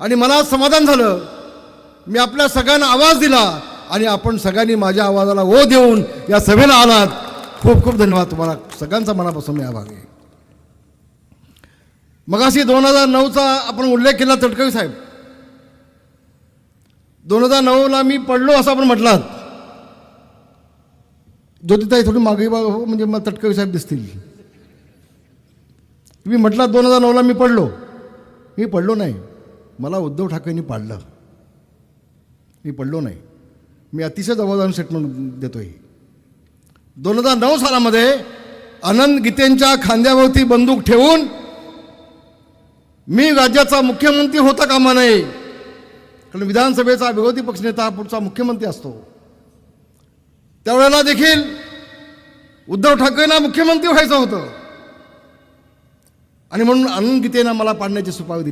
आणि मला समाधान झालं. मी आपल्या सगळ्यांना आवाज दिला आणि आपण सगळ्यांनी माझ्या आवाजाला ओ देऊन या सभेला आलात. खूप खूप धन्यवाद तुम्हाला. सगळ्यांचा मनापासून मी आभार आहे. मगाशी दोन हजार नऊचा आपण उल्लेख केला तटकवी साहेब. दोन हजार नऊला मी पडलो असं आपण म्हटलात. ज्योतिताई थोडी मागे बाग हो म्हणजे मला तटकवी साहेब दिसतील. मी म्हटलात दोन हजार नऊला मी पडलो. मी पडलो नाही. मला उद्धव ठाकरेंनी पाडलं. मी पडलो नाही. मी अतिशय जबाबदार स्टेटमेंट देतोय. दोन हजार नऊ सालामध्ये अनंत गीतेंच्या खांद्यावरती बंदूक ठेवून मी राज्याचा मुख्यमंत्री होता कामा नये. कारण विधानसभेचा विरोधी पक्षनेता पुढचा मुख्यमंत्री असतो. त्यावेळेला देखील उद्धव ठाकरेंना मुख्यमंत्री व्हायचं होतं. आणि म्हणून अनंत गीतेनं मला पाडण्याची सुपारी दिली.